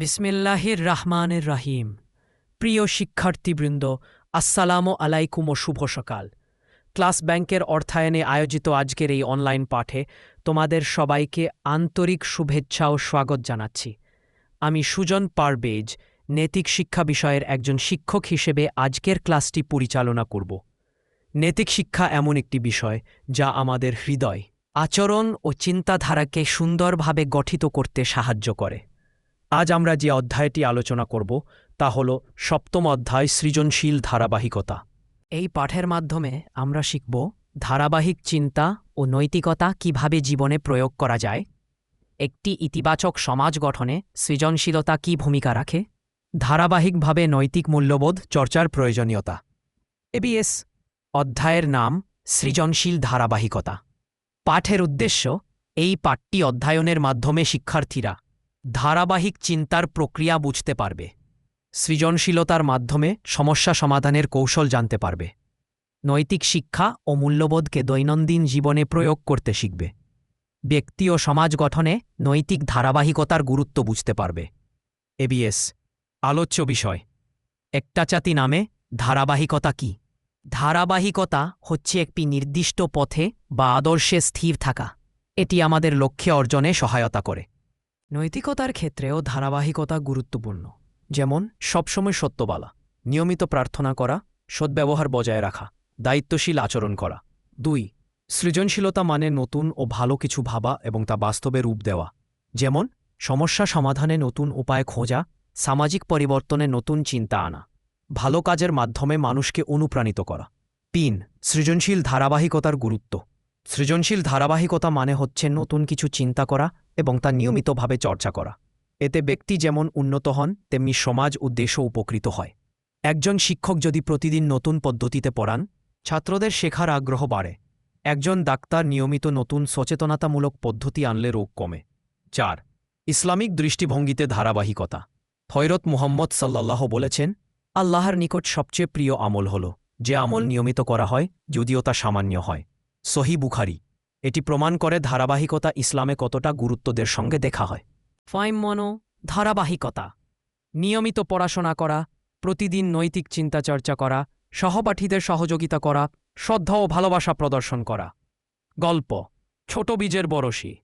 বিসমিল্লাহির রাহমানের রাহিম প্রিয় শিক্ষার্থীবৃন্দ, আসসালামু আলাইকুম ও শুভ সকাল। ক্লাস ব্যাংকের অর্থায়নে আয়োজিত আজকের এই অনলাইন পাঠে তোমাদের সবাইকে আন্তরিক শুভেচ্ছা ও স্বাগত জানাচ্ছি। আমি সুজন পারবেজ নৈতিক শিক্ষা বিষয়ের একজন শিক্ষক হিসেবে আজকের ক্লাসটি পরিচালনা করব। নৈতিক শিক্ষা এমন একটি বিষয় যা আমাদের হৃদয়, আচরণ ও চিন্তাধারাকে সুন্দরভাবে গঠিত করতে সাহায্য করে। আজ আমরা যে অধ্যায়টি আলোচনা করব, তা হল সপ্তম অধ্যায়, সৃজনশীল ধারাবাহিকতা। এই পাঠের মাধ্যমে আমরা শিখব ধারাবাহিক চিন্তা ও নৈতিকতা কীভাবে জীবনে প্রয়োগ করা যায়, একটি ইতিবাচক সমাজ গঠনে সৃজনশীলতা কী ভূমিকা রাখে, ধারাবাহিকভাবে নৈতিক মূল্যবোধ চর্চার প্রয়োজনীয়তা। এবিএস অধ্যায়ের নাম, সৃজনশীল ধারাবাহিকতা। পাঠের উদ্দেশ্য, এই পাঠটি অধ্যয়নের মাধ্যমে শিক্ষার্থীরা ধারাবাহিক চিন্তার প্রক্রিয়া বুঝতে পারবে। সৃজনশীলতার মাধ্যমে সমস্যা সমাধানের কৌশল জানতে পারবে। নৈতিক শিক্ষা ও মূল্যবোধকে দৈনন্দিন জীবনে প্রয়োগ করতে শিখবে। ব্যক্তি ও সমাজ গঠনে নৈতিক ধারাবাহিকতার গুরুত্ব বুঝতে পারবে। এবিএস, আলোচ্য বিষয়। একটা চাতি নামে ধারাবাহিকতা কি? ধারাবাহিকতা হচ্ছে একটি নির্দিষ্ট পথে বা আদর্শে স্থির থাকা। এটি আমাদের লক্ষ্যে অর্জনে সহায়তা করে। নৈতিকতার ক্ষেত্রেও ধারাবাহিকতা গুরুত্বপূর্ণ। যেমন, সবসময় সত্য বলা নিয়মিত প্রার্থনা করা, সদ্ব্যবহার বজায় রাখা, দায়িত্বশীল আচরণ করা। দুই, সৃজনশীলতা মানে নতুন ও ভালো কিছু ভাবা এবং তা বাস্তবে রূপ দেওয়া। যেমন, সমস্যা সমাধানে নতুন উপায় খোঁজা, সামাজিক পরিবর্তনে নতুন চিন্তা আনা। ভালো কাজের মাধ্যমে মানুষকে অনুপ্রাণিত করা। তিন, সৃজনশীল ধারাবাহিকতার গুরুত্ব। সৃজনশীল ধারাবাহিকতা মানে হচ্ছে নতুন কিছু চিন্তা করা এবং তা নিয়মিতভাবে চর্চা করা। এতে ব্যক্তি যেমন উন্নত হন, তেমনি সমাজ ও দেশও উপকৃত হয়। একজন শিক্ষক যদি প্রতিদিন নতুন পদ্ধতিতে পড়ান, ছাত্রদের শেখার আগ্রহ বাড়ে। একজন ডাক্তার নিয়মিত নতুন সচেতনতামূলক পদ্ধতি আনলে রোগ কমে। চার, ইসলামিক দৃষ্টিভঙ্গিতে ধারাবাহিকতা। ফয়রত মুহম্মদ সাল্লাল্লাহ বলেছেন, আল্লাহর নিকট সবচেয়ে প্রিয় আমল হল, যে আমল নিয়মিত করা হয়, যদিও তা সামান্য হয়। সহি বুখারি। এটি প্রমাণ করে ধারাবাহিকতা ইসলামে কতটা গুরুত্বদের সঙ্গে দেখা হয়। ফাইম মনো, ধারাবাহিকতা। নিয়মিত পড়াশোনা করা, প্রতিদিন নৈতিক চিন্তা চর্চা করা, সহপাঠীদের সহযোগিতা করা, শ্রদ্ধা ও ভালোবাসা প্রদর্শন করা। গল্প, ছোট বীজের বরশি